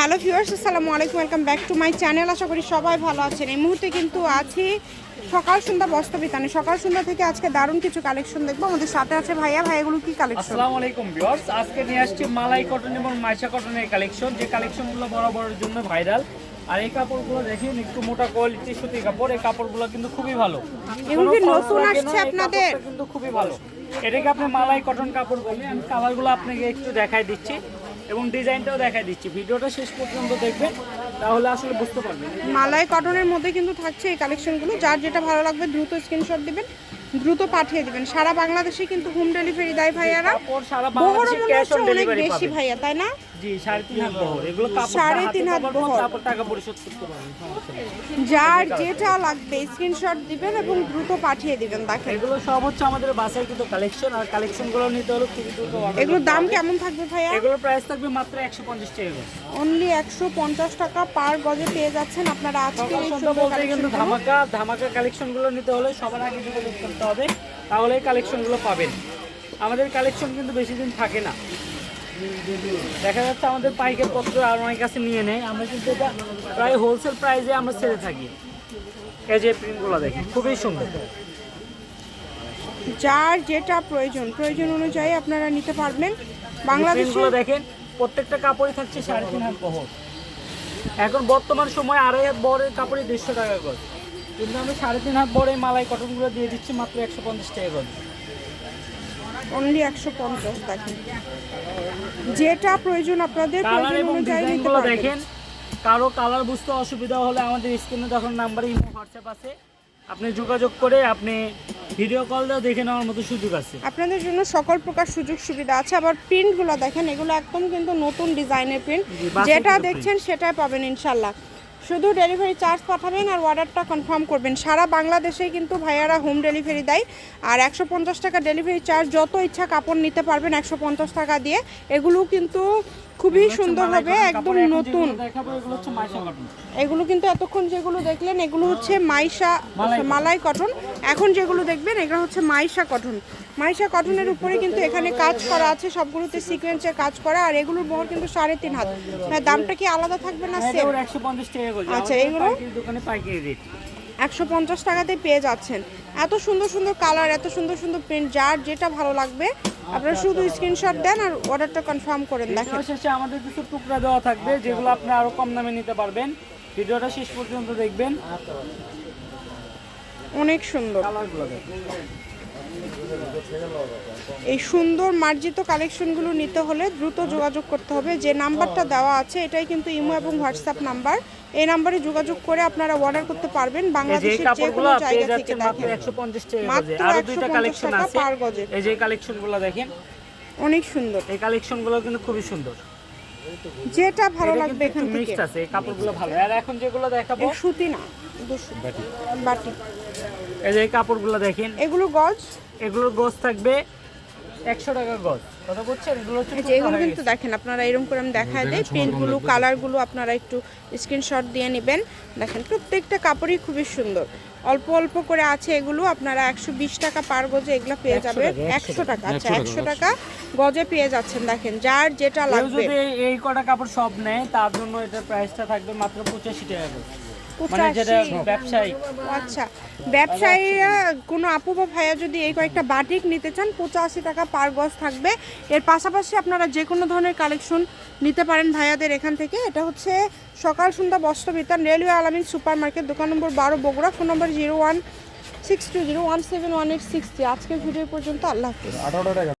Hello viewers আসসালামু আলাইকুম welcome back to my channel. আশা করি সবাই ভালো আছেন। এই মুহূর্তে কিন্তু আছি সকাল সন্ধ্যা বস্ত্রবিতানে সকাল সন্ধ্যা থেকে আজকে দারুণ কিছু কালেকশন দেখব। আমাদের সাথে আছে ভাইয়া। ভাই এগুলো কি কালেকশন আসসালামু আলাইকুম ভিউয়ার্স। আজকে নিয়ে আসছি মালাই কটন এবং মাইশা কটনের কালেকশন যে কালেকশনগুলো বরাবরের জন্য ভাইরাল আর এই কাপড়গুলো দেখেন একটু মোটা কোয়ালিটির সুতি কাপড়। এই কাপড়গুলো কিন্তু খুবই ভালো। এগুলো কি নতুন আসছে আপনাদের? কিন্তু খুবই ভালো। এটাকে আপনি মালাই কটন কাপড় বলি আমি কালারগুলো আপনাকে একটু দেখাই দিচ্ছি। এবং ডিজাইনটাও দেখা দিচ্ছি। ভিডিওটা শেষ পর্যন্ত দেখবেন, তাহলে আসলে বুঝতে পারবেন। মালাই কটনের মধ্যে কিন্তু থাকছে এই কালেকশনগুলো যার যেটা ভালো লাগবে, দ্রুত স্ক্রিনশট দিবেন। দ্রুত পাঠিয়ে দিবেন। সারা বাংলাদেশে কিন্তু হোম ডেলিভারি দেয় ভাইয়ারা। বহরও মনে হচ্ছে অনেক বেশি ভাইয়া তাই না? জি সাড়ে তিন হাত বহর বহর। যার যেটা লাগবে স্ক্রিনশট দিবেন এবং দ্রুত পাঠিয়ে দিবেন দেখেন এগুলো সব হচ্ছে আমাদের বাসায় কিন্তু কালেকশন আর কালেকশনগুলো নিতে হলে খুবই দ্রুত এগুলোর দাম কেমন থাকবে ভাইয়া? এগুলোর প্রাইস থাকবে মাত্র একশো পঞ্চাশ টাকা অনলি একশো পঞ্চাশ টাকা পার গজে পেয়ে যাচ্ছেন আপনারা আজকে এই সুন্দর কিন্তু ধামাকা ধামাকা কালেকশনগুলো নিতে হলে সবার আগে যোগাযোগ করতে হবে তাহলে এই কালেকশনগুলো পাবেন। আমাদের কালেকশন কিন্তু বেশি দিন থাকে না। দেখা যাচ্ছে আমাদের পাইকার পত্র আর অনেক কাছে নিয়ে নেয়। আমরা কিন্তু এটা প্রায় হোলসেল প্রাইসে আমরা ছেড়ে থাকি। এই যে প্রিন্টগুলো দেখেন খুবই সুন্দর। যার যেটা প্রয়োজন প্রয়োজন অনুযায়ী আপনারা নিতে পারবেন। বাংলাদেশে প্রিন্টগুলো দেখেন প্রত্যেকটা কাপড়ই থাকছে সাড়ে তিন হাত বহর। এখন বর্তমান সময় আড়াই হাত বহরের কাপড়ই দেড়শো টাকা করে। কিন্তু আমি সাড়ে তিন হাত বড় এই মালাই কটনগুলো দিয়ে দিচ্ছি মাত্র একশো পঞ্চাশ টাকা করে। অনলি একশো পঞ্চাশ দেখেন। যেটা প্রয়োজন আপনাদের দেখেন কারও কালার বুঝতে অসুবিধা হলে আমাদের স্ক্রিনে তখন নাম্বার ইমো হোয়াটসঅ্যাপ আছে আপনি যোগাযোগ করে আপনি ভিডিও কল দিয়েও দেখে নেওয়ার মতো সুযোগ আছে। আপনাদের জন্য সকল প্রকার সুযোগ সুবিধা আছে। আবার প্রিন্টগুলো দেখেন এগুলো একদম কিন্তু নতুন ডিজাইনের প্রিন্ট যেটা দেখছেন সেটাই পাবেন ইনশাল্লাহ। শুধু ডেলিভারি চার্জ পাঠাবেন আর অর্ডারটা কনফার্ম করবেন। সারা বাংলাদেশে কিন্তু ভাইয়ারা হোম ডেলিভারি দেয়। আর একশো পঞ্চাশ টাকা ডেলিভারি চার্জ যত ইচ্ছা কাপড় নিতে পারবেন একশো পঞ্চাশ টাকা দিয়ে। এগুলো কিন্তু খুবই সুন্দর হবে একদম নতুন। এগুলো কিন্তু এতক্ষণ যেগুলো দেখলেন এগুলো হচ্ছে মাইশা। মালাই কটন এখন যেগুলো দেখবেন এগুলো হচ্ছে মাইশা কটন মাইশা কটনের উপরে কিন্তু এখানে কাজ করা আছে সবগুলোতে সিকোয়েন্সের কাজ করা আর এগুলোর বহর কিন্তু সাড়ে তিন হাত। হ্যাঁ দামটা কি আলাদা থাকবে না সেম করে। আচ্ছা, এগুলো? দোকানে পাইকারি রেট একশো পঞ্চাশ টাকাতে পেয়ে যাচ্ছেন। এত সুন্দর সুন্দর কালার এত সুন্দর সুন্দর প্রিন্ট যার যেটা ভালো লাগবে আপনারা শুধু স্ক্রিনশট দেন আর অর্ডারটা কনফার্ম করেন দেখেন শেষে আমাদের কিছু টুকরা দেওয়া থাকবে যেগুলো আপনি আরও কম দামে নিতে পারবেন। ভিডিওটা শেষ পর্যন্ত দেখবেন। অনেক সুন্দর। এই সুন্দর মার্জিত কালেকশনগুলো নিতে হলে দ্রুত যোগাযোগ করতে হবে। যে নাম্বারটা দেওয়া আছে এটাই কিন্তু ইমো এবং হোয়াটসঅ্যাপ নাম্বার। এই নাম্বারে যোগাযোগ করে আপনারা অর্ডার করতে পারবেন। বাংলাদেশের যে কোনো জায়গা থেকে মাত্র দেখেন। একশো পঞ্চাশ টাকা আরও দুইটা কালেকশন আছে। পার গজে। এই যে কালেকশনগুলো দেখেন। অনেক সুন্দর। এই কালেকশনগুলো কিন্তু খুবই সুন্দর। যেটা ভালো লাগবে এখান থেকে। মিক্সড আছে। এই কাপড়গুলো ভালো। আর এখন যেগুলো দেখাবো। সুতি না বাটি। এই যে কাপড়গুলো দেখেন। এগুলো গজ? এগুলোর গজ থাকবে একশো টাকা গজ। এগুলো হচ্ছে এগুলো কিন্তু দেখেন আপনারা এরকম করে আমি দেখায় দেয় প্রিন্টগুলো কালারগুলো আপনারা একটু স্ক্রিনশট দিয়ে নেবেন। দেখেন প্রত্যেকটা কাপড়ই খুবই সুন্দর। অল্প অল্প করে আছে এগুলো আপনারা একশো বিশ টাকা পার গজে এগুলো পেয়ে 100 যাবেন একশো টাকা আচ্ছা একশো টাকা গজে পেয়ে যাচ্ছেন। দেখেন যার যেটা লাগবে। এই- এই কটা কাপড় সব নেয় তার জন্য এটার প্রাইসটা থাকবে মাত্র পঁচাশি টাকা মানে যেটা 85 ব্যবসায়িক আচ্ছা। ব্যবসায়ীরা কোনো আপু বা ভাইয়া যদি এই কয়েকটা বাটিক নিতে চান পঁচাশি টাকা পার গজ থাকবে। এর পাশাপাশি আপনারা যে কোনো ধরনের কালেকশন নিতে পারেন ভাইয়াদের এখান থেকে। এটা হচ্ছে সকাল সন্ধ্যা বস্ত্র বিতান রেলওয়ে আলামিন সুপার মার্কেট দোকান নম্বর বারো, Bogura, phone number zero one six two zero one seven one eight six three. আজকের ভিডিও পর্যন্ত আল্লাহ হাফিজ।